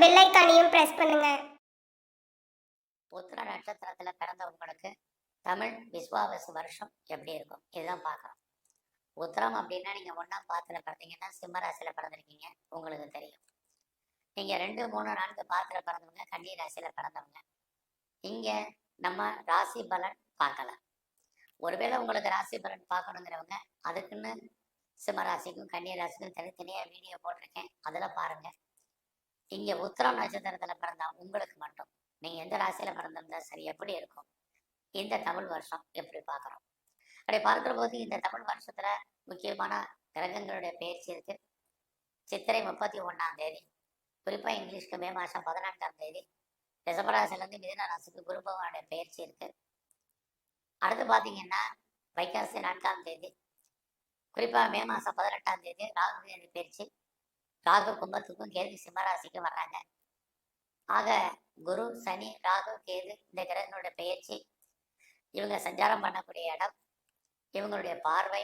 Bell ஐக்கானையும் press பண்ணுங்க. புத்திர நட்சத்திரத்துல பிறந்தவங்களுக்கு தமிழ் விஸ்வாவசு வருஷம் எப்படி இருக்கும்? இதுதான் பார்க்குறோம் உத்திரம் அப்படின்னா நீங்க ஒண்ணாம் பாத்துல பிறந்தீங்கன்னா சிம்மராசியில பிறந்திருக்கீங்க. உங்களுக்கு தெரியும். நீங்க ரெண்டு மூணு நான்கு பாத்துல பிறந்தவங்க கன்னி ராசியில பிறந்தவங்க. இங்க நம்ம ராசி பலன் பார்க்கலாம். ஒருவேளை உங்களுக்கு ராசி பலன் பார்க்கணுங்கிறவங்க அதுக்குன்னு சிம்மராசிக்கும் கன்னி ராசிக்கும் தனித்தனியா வீடியோ போட்டிருக்கேன். அதுல பாருங்க. இங்க உத்திரம் நட்சத்திரத்துல பிறந்தா உங்களுக்கு மட்டும். நீங்க எந்த ராசியில பிறந்திருந்தா சரி எப்படி இருக்கும்? இந்த தமிழ் வருஷம் எப்படி பார்க்குறோம்? அப்படி பார்க்கிற போது இந்த தமிழ் வருஷத்துல முக்கியமான கிரகங்களுடைய பயிற்சி இருக்கு. சித்திரை முப்பத்தி ஒண்ணாம் தேதி குறிப்பா இங்கிலீஷ்க்கு மே மாசம் பதினான்காம் தேதி ரிஷபராசிலேருந்து மிதன ராசிக்கு குரு பகவானுடைய பயிற்சி இருக்கு. அடுத்து பார்த்தீங்கன்னா வைகாசி நான்காம் தேதி குறிப்பா மே மாசம் பதினெட்டாம் தேதி ராகு பயிற்சி. ராகு கும்பத்துக்கும் கேது சிம்மராசிக்கும் வர்றாங்க. ஆக குரு சனி ராகு கேது இந்த கிரகங்களுடைய பெயர்ச்சி இவங்க சஞ்சாரம் பண்ணக்கூடிய இடம் இவங்களுடைய பார்வை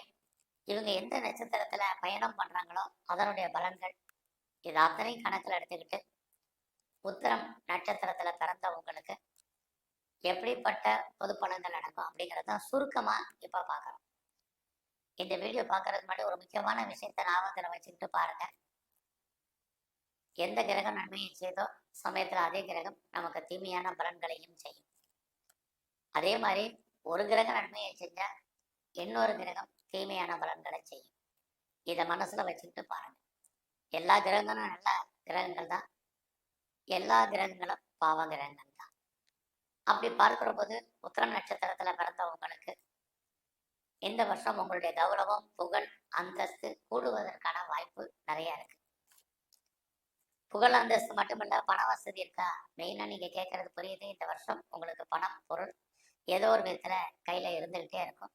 இவங்க எந்த நட்சத்திரத்துல பயணம் பண்றாங்களோ அதனுடைய பலன்கள் இது அத்தனையும் கணக்கில் எடுத்துக்கிட்டு உத்தரம் நட்சத்திரத்துல பிறந்த உங்களுக்கு எப்படிப்பட்ட பொது பலன்கள் நடக்கும் அப்படிங்கிறத சுருக்கமா இப்ப பாக்குறோம் இந்த வீடியோ பாக்குறதுக்கு முன்னாடி ஒரு முக்கியமான விஷயத்த ஞாபகத்துல வச்சுக்கிட்டு பாருங்க. எந்த கிரகம் நன்மையை செய்தோ சமயத்துல அதே கிரகம் நமக்கு தீமையான பலன்களையும் செய்யும். அதே மாதிரி ஒரு கிரகம் நன்மையை செஞ்சா இன்னொரு கிரகம் தீமையான பலன்களை செய்யும். இதை மனசுல வச்சுக்கிட்டு பாருங்க. எல்லா கிரகங்களும் நல்ல கிரகங்கள் தான். எல்லா கிரகங்களும் பாவ கிரகங்கள் தான். அப்படி பார்க்கிற போது உத்திரம் நட்சத்திரத்துல பிறந்தவங்களுக்கு இந்த வருஷம் உங்களுடைய கௌரவம் புகழ் அந்தஸ்து கூடுவதற்கான வாய்ப்பு நிறைய இருக்கு. புகழ் அந்தஸ்து மட்டுமல்ல பண வசதி இருக்கா? மெயினா நீங்க கேட்கறது புரியுது. இந்த வருஷம் உங்களுக்கு பணம் பொருள் ஏதோ ஒரு விதத்துல கையில இருந்துகிட்டே இருக்கும்.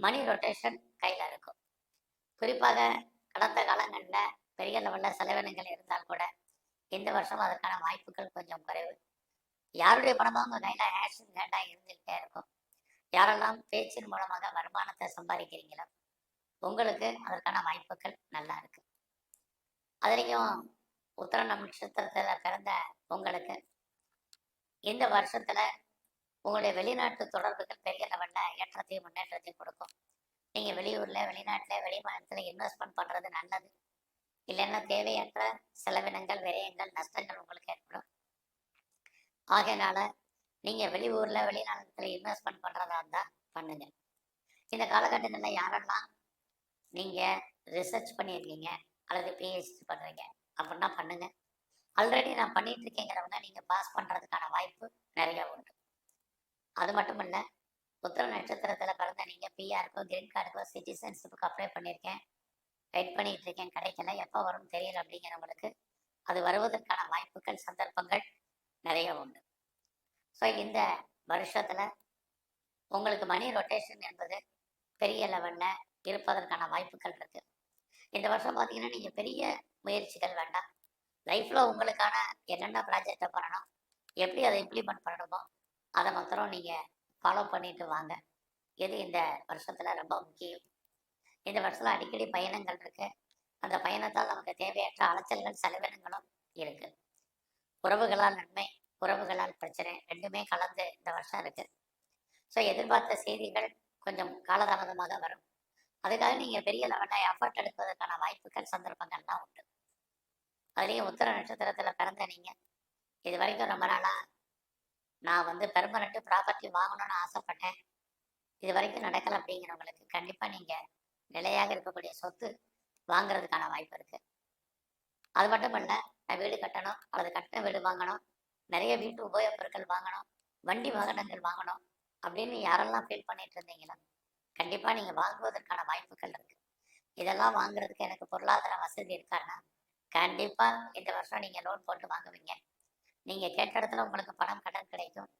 மணி ரொட்டேஷன் கையில இருக்கும். குறிப்பாக கடந்த காலங்களில் பெரிய லெவலில் செலவினங்கள் இருந்தால் கூட இந்த வருஷம் அதற்கான வாய்ப்புகள் கொஞ்சம் குறைவு. யாருடைய பணமும் உங்கள் கையில் ஹேஷ் கேண்டாக இருந்துகிட்டே இருக்கும். யாரெல்லாம் பேச்சின் மூலமாக வருமானத்தை சம்பாதிக்கிறீங்களோ உங்களுக்கு அதற்கான வாய்ப்புகள் நல்லா இருக்கு. அதுலேயும் உத்தர நட்சத்திரத்துல பிறந்த உங்களுக்கு இந்த வருஷத்துல உங்களுடைய வெளிநாட்டு தொடர்புகள் பெரிய லெவல்ல ஏற்றத்தையும் முன்னேற்றத்தையும் கொடுக்கும். நீங்க வெளியூர்ல வெளிநாட்டுல வெளிமாநிலத்துல இன்வெஸ்ட்மெண்ட் பண்றது நல்லது. இல்லைன்னா தேவையற்ற செலவினங்கள் விரயங்கள் நஷ்டங்கள் உங்களுக்கு ஏற்படும். ஆகையினால நீங்க வெளியூர்ல வெளிநாட்டுல இன்வெஸ்ட்மெண்ட் பண்றதா இருந்தா பண்ணுங்க. இந்த காலகட்டங்களில் யாரெல்லாம் நீங்க ரிசர்ச் பண்ணியிருக்கீங்க அல்லது பிஹெச்டி பண்றீங்க அப்படின்னா பண்ணுங்க. ஆல்ரெடி நான் பண்ணிட்டு இருக்கேங்கிறவங்க நீங்க பாஸ் பண்றதுக்கான வாய்ப்பு நிறைய உண்டு. அது மட்டும் இல்ல புத்திர நட்சத்திரத்துல பிறந்த நீங்க பிஆருக்கோ கிரீன் கார்டுக்கோ சிட்டிசன்ஷிப்புக்கு அப்ளை பண்ணியிருக்கேன் வெயிட் பண்ணிட்டு இருக்கேன். கிடைக்கல. எப்போ வரும்னு தெரியல அப்படிங்கிறவங்களுக்கு அது வருவதற்கான வாய்ப்புகள் சந்தர்ப்பங்கள் நிறைய உண்டு. ஸோ இந்த வருஷத்துல உங்களுக்கு மணி ரொட்டேஷன் என்பது பெரிய லெவல்ல இருப்பதற்கான வாய்ப்புகள் இருக்கு. இந்த வருஷம் பார்த்தீங்கன்னா நீங்க பெரிய முயற்சிகள் வேண்டாம். லைஃப்ல உங்களுக்கான என்னென்ன ப்ராஜெக்டை பண்ணணும் எப்படி அதை இம்ப்ளிமெண்ட் பண்ணணுமோ அதை மாத்திரம் நீங்க ஃபாலோ பண்ணிட்டு வாங்க. இது இந்த வருஷத்துல ரொம்ப முக்கியம்? இந்த வருஷத்துல அடிக்கடி பயணங்கள் இருக்கு. அந்த பயணத்தால் நமக்கு தேவையற்ற அலைச்சல்கள் செலவினங்களும் இருக்கு. உறவுகளால் நன்மை உறவுகளால் பிரச்சனை ரெண்டுமே கலந்து இந்த வருஷம் இருக்கு. ஸோ எதிர்பார்த்த செய்திகள் கொஞ்சம் காலதாமதமாக வரும். அதுக்காக நீங்க பெரிய லெவலில் எஃபர்ட் எடுப்பதற்கான வாய்ப்புகள் சந்தர்ப்பங்கள்லாம் உண்டு. அதுலேயும் உத்தர நட்சத்திரத்துல பிறந்த நீங்க. இது வரைக்கும் ரொம்ப நாளா நான் வந்து பெர்மனண்ட்டு ப்ராப்பர்ட்டி வாங்கணும்னு ஆசைப்பட்டேன். இது வரைக்கும் நடக்கலை அப்படிங்கிறவங்களுக்கு கண்டிப்பா நீங்க நிலையாக இருக்கக்கூடிய சொத்து வாங்குறதுக்கான வாய்ப்பு இருக்கு. அது மட்டும் இல்ல நான் வீடு கட்டணும் அல்லது கட்டின வீடு வாங்கணும் நிறைய வீட்டு உபயோகப் பொருட்கள் வாங்கணும் வண்டி வாகனங்கள் வாங்கணும் அப்படின்னு யாரெல்லாம் ஃபீல் பண்ணிட்டு இருந்தீங்களா கண்டிப்பாக நீங்கள் வாங்குவதற்கான வாய்ப்புகள் இருக்கு. இதெல்லாம் வாங்குறதுக்கு எனக்கு பொருளாதார வசதி இருக்கான்னா கண்டிப்பாக இந்த வருஷம் நீங்கள் லோன் போட்டு வாங்குவீங்க. நீங்கள் கேட்ட இடத்துல உங்களுக்கு பணம் கடன் கிடைக்கும்.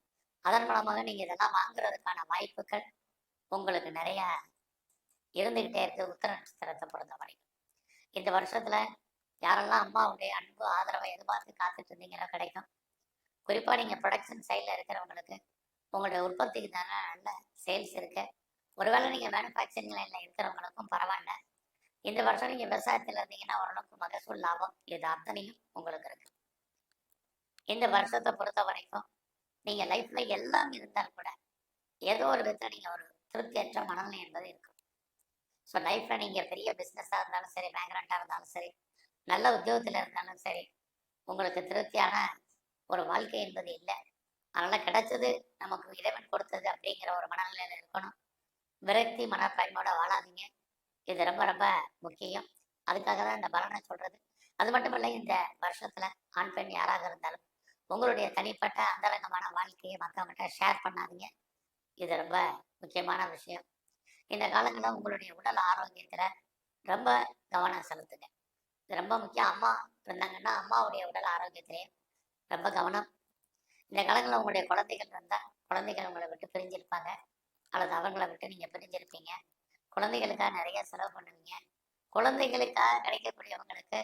அதன் மூலமாக நீங்கள் இதெல்லாம் வாங்குறதுக்கான வாய்ப்புகள் உங்களுக்கு நிறையா இருந்துக்கிட்டே இருக்குது உத்தர நட்சத்திரத்தை பொறுத்த வரைக்கும் இந்த வருஷத்தில் யாரெல்லாம் அம்மாவுடைய அன்பு ஆதரவை எதிர்பார்த்து காத்துட்டு இருந்தீங்களோ கிடைக்கும். குறிப்பாக நீங்கள் ப்ரொடக்ஷன் சைடில் இருக்கிறவங்களுக்கு உங்களுடைய உற்பத்திக்கு தானே நல்ல சேல்ஸ் இருக்குது ஒருவேளை நீங்க மேனுஃபேக்சரிங் இல்லை இருக்கிறவங்களுக்கும் பரவாயில்ல. இந்த வருஷம் நீங்க விவசாயத்துல இருந்தீங்கன்னா ஓரளவுக்கு மகசூல் லாபம் இது அத்தனையும் உங்களுக்கு இருக்கு. இந்த வருஷத்தை பொறுத்த வரைக்கும் நீங்க லைஃப்ல எல்லாம் இருந்தால் கூட ஏதோ ஒரு விதத்தில் நீங்க ஒரு திருப்தியற்ற மனநிலை என்பது இருக்கும். ஸோ லைஃப்ல நீங்க பெரிய பிசினஸா இருந்தாலும் சரி பேங்க்ரண்டா இருந்தாலும் சரி நல்ல உத்தியோகத்துல இருந்தாலும் சரி உங்களுக்கு திருப்தியான ஒரு வாழ்க்கை என்பது இல்லை. அதனால கிடைச்சது நமக்கு இறைவன் கொடுத்தது அப்படிங்கிற ஒரு மனநிலையில இருக்கணும். விரக்தி மனப்பான்மையோட வாழாதீங்க. இது ரொம்ப ரொம்ப முக்கியம். அதுக்காக தான் இந்த பலனை சொல்றது. அது மட்டும் இல்லை இந்த வருஷத்துல ஆண் பெண் யாராக இருந்தாலும் உங்களுடைய தனிப்பட்ட அந்தரங்கமான வாழ்க்கையை மக்கள்கிட்ட ஷேர் பண்ணாதீங்க. இது ரொம்ப முக்கியமான விஷயம். இந்த காலங்களில் உங்களுடைய உடல் ஆரோக்கியத்துல ரொம்ப கவனம் செலுத்துங்க. இது ரொம்ப முக்கியம். அம்மா இருந்தாங்கன்னா அம்மாவுடைய உடல் ஆரோக்கியத்திலையும் ரொம்ப கவனம். இந்த காலங்களில் உங்களுடைய குழந்தைகள் இருந்தால் குழந்தைகள் உங்களை விட்டு பிரிஞ்சிருப்பாங்க. அல்லது அவங்கள விட்டு நீங்கள் பிரிஞ்சிருப்பீங்க. குழந்தைகளுக்காக நிறைய செலவு பண்ணுவீங்க. குழந்தைகளுக்காக கிடைக்கக்கூடியவங்களுக்கு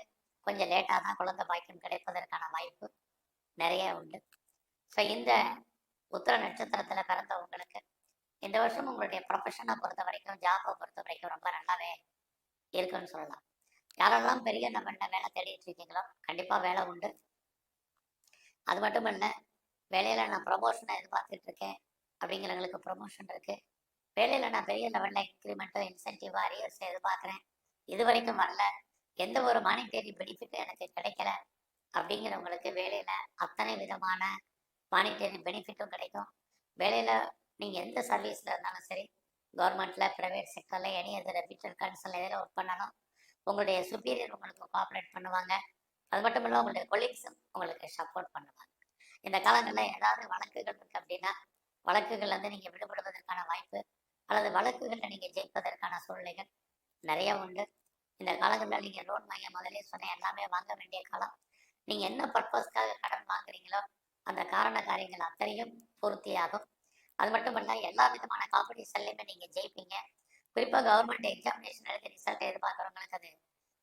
கொஞ்சம் லேட்டாக தான் குழந்தை பாக்கியம் கிடைப்பதற்கான வாய்ப்பு நிறைய உண்டு. ஸோ இந்த உத்திர நட்சத்திரத்தில் பிறந்தவங்களுக்கு இந்த வருஷம் உங்களுடைய ப்ரொஃபஷனை பொறுத்த வரைக்கும் ஜாபை பொறுத்த வரைக்கும் ரொம்ப நல்லாவே இருக்குன்னு சொல்லலாம். யாரெல்லாம் பெரிய நம்ம என்ன வேலை தேடிட்டு இருக்கீங்களோ கண்டிப்பாக வேலை உண்டு. அது மட்டும் இல்லை வேலையில் நான் ப்ரொமோஷனை எதிர்பார்த்துட்டு இருக்கேன். அப்படிங்கிறவங்களுக்கு ப்ரொமோஷன் இருக்குது வேலையில் நான் பெரிய லெவலில் இன்க்ரிமெண்ட்டோ இன்சென்டிவோ அரியர்ஸ் எதிர்பார்க்குறேன் இது வரைக்கும் வரல எந்த ஒரு மானிட்டரி பெனிஃபிட்டும் எனக்கு கிடைக்கல அப்படிங்கிறவங்களுக்கு வேலையில் அத்தனை விதமான மானிட்டரி பெனிஃபிட்டும் கிடைக்கும். வேலையில் நீங்கள் எந்த சர்வீஸில் இருந்தாலும் சரி கவர்மெண்ட்டில் ப்ரைவேட் செக்டரில் எனி அது ரெப்யூட்டட் கன்சல் எதில் ஒர்க் பண்ணாலும் உங்களுடைய சுப்பீரியர் உங்களுக்கு கோஆப்ரேட் பண்ணுவாங்க. அது மட்டும் இல்லாமல் உங்களுடைய கொலீக்ஸும் உங்களுக்கு சப்போர்ட் பண்ணுவாங்க. இந்த காலங்களில் ஏதாவது வழக்குகள் இருக்குது அப்படின்னா வழக்குகள்லேருந்து நீங்க விடுபடுவதற்கான வாய்ப்பு அல்லது வழக்குகளில் நீங்க ஜெயிப்பதற்கான சூழ்நிலைகள் நிறைய உண்டு. இந்த காலகட்டத்தில் நீங்க லோன் வாங்க முதலே சொன்ன எல்லாமே வாங்க வேண்டிய காலம். நீங்க என்ன பர்பஸ்க்காக கடன் வாங்குறீங்களோ அந்த காரண காரியங்கள் அத்தனையும் பூர்த்தியாகும் அது மட்டும் இல்ல எல்லா விதமான காம்படிஷன்லையுமே நீங்க ஜெயிப்பீங்க. குறிப்பா கவர்மெண்ட் எக்ஸாமினேஷன் எழுதி ரிசல்ட் எதிர்பார்க்குறவங்களுக்கு அது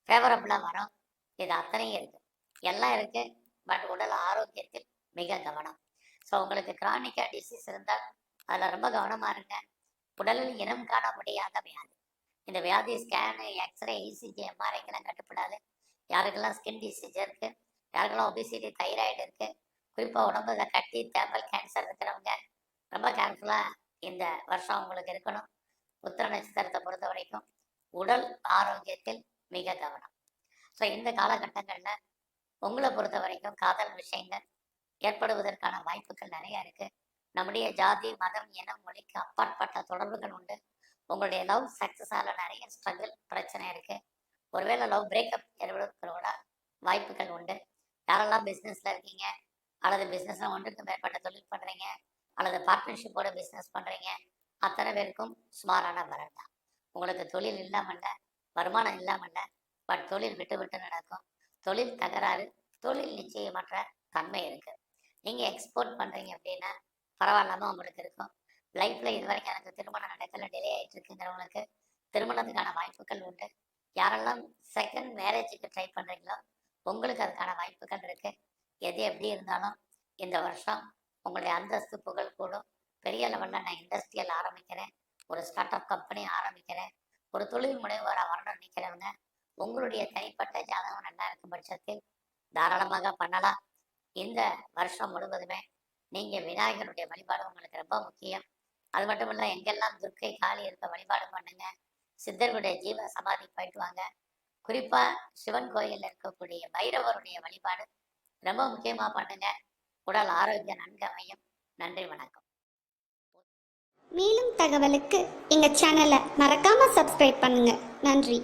ஃபேவரபுளா வரும். இது அத்தனையும் இருக்கு. எல்லாம் இருக்கு. பட் உடல் ஆரோக்கியத்தில் மிக கவனம். ஸோ உங்களுக்கு கிரானிக்காக டிசீஸ் இருந்தால் அதில் ரொம்ப கவனமாக இருங்க. உடலில் இனம் காண முடியாத வியாதி. இந்த வியாதி ஸ்கேனு எக்ஸ்ரே இசிஜி எம்ஆர்ஐக்கெல்லாம் கட்டுப்படாது. யாருக்கெல்லாம் ஸ்கின் டிசீஸ் இருக்கு யாருக்கெல்லாம் ஒபிசிட்டி தைராய்டு இருக்குது குறிப்பாக உடம்புல கட்டி தேம்பல் கேன்சர் இருக்கிறவங்க ரொம்ப கேர்ஃபுல்லாக இந்த வருஷம் உங்களுக்கு இருக்கணும். உத்திர நட்சத்திரத்தை பொறுத்த வரைக்கும் உடல் ஆரோக்கியத்தில் மிக கவனம். ஸோ இந்த காலகட்டங்களில் உங்களை பொறுத்த வரைக்கும் காதல் விஷயங்கள் ஏற்படுவதற்கான வாய்ப்புகள் நிறைய இருக்கு. நம்முடைய ஜாதி மதம் இனம் மொழிக்கு அப்பாற்பட்ட தொடர்புகள் உண்டு. உங்களுடைய லவ் சக்சஸ் ஆல நிறைய ஸ்ட்ரகிள் பிரச்சனை இருக்கு. ஒருவேளை லவ் பிரேக்கப் ஏற்படுவதற்கூட வாய்ப்புகள் உண்டு. யாரெல்லாம் பிஸ்னஸ்ல இருக்கீங்க? அல்லது பிஸ்னஸ்ல ஒன்றுக்கு மேற்பட்ட தொழில் பண்றீங்க? அல்லது பார்ட்னர்ஷிப்போட பிஸ்னஸ் பண்றீங்க? அத்தனை பேருக்கும் சுமாரான வரன் தான். உங்களுக்கு தொழில் இல்லாமல்ல வருமானம் இல்லாமல்ல பட் தொழில் விட்டு விட்டு நடக்கும். தொழில் தகராறு தொழில் நிச்சயமற்ற தன்மை இருக்குது நீங்க எக்ஸ்போர்ட் பண்றீங்க அப்படின்னா பரவாயில்லாம உங்களுக்கு இருக்கும். லைஃப்ல இது வரைக்கும் எனக்கு திருமணம் நடக்கல டிலே ஆயிட்டு இருக்குங்கிறவங்களுக்கு திருமணத்துக்கான வாய்ப்புகள் உண்டு. யாரெல்லாம் செகண்ட் மேரேஜுக்கு ட்ரை பண்றீங்களோ உங்களுக்கு அதுக்கான வாய்ப்புகள் இருக்கு. எது எப்படி இருந்தாலும் இந்த வருஷம் உங்களுடைய அந்தஸ்து புகழ் கூடும். பெரிய லெவலில் நான் இண்டஸ்ட்ரியல் ஆரம்பிக்கிறேன். ஒரு ஸ்டார்ட் அப் கம்பெனி ஆரம்பிக்கிறேன். ஒரு தொழில் முனைவராக வரணும்னு நினைக்கிறவங்க உங்களுடைய தனிப்பட்ட ஜாதகம் நல்லா இருக்கும் பட்சத்தில் தாராளமாக பண்ணலாம். இந்த வருஷம் முழுவதுமே நீங்க விநாயகருடைய வழிபாடு உங்களுக்கு ரொம்ப முக்கியம். அது மட்டும் இல்ல எங்கெல்லாம் துர்க்கை காளி இருக்க வழிபாடு பண்ணுங்க. சித்தர்களுடைய ஜீவ சமாதி போயிட்டு வாங்க. குறிப்பா சிவன் கோயில்ல இருக்கக்கூடிய பைரவருடைய வழிபாடு ரொம்ப முக்கியமா பண்ணுங்க. உடல் ஆரோக்கியம் நன்கு அமையும். நன்றி வணக்கம். மேலும் தகவலுக்கு எங்கள் சேனலை மறக்காமல் சப்ஸ்கிரைப் பண்ணுங்கள் நன்றி.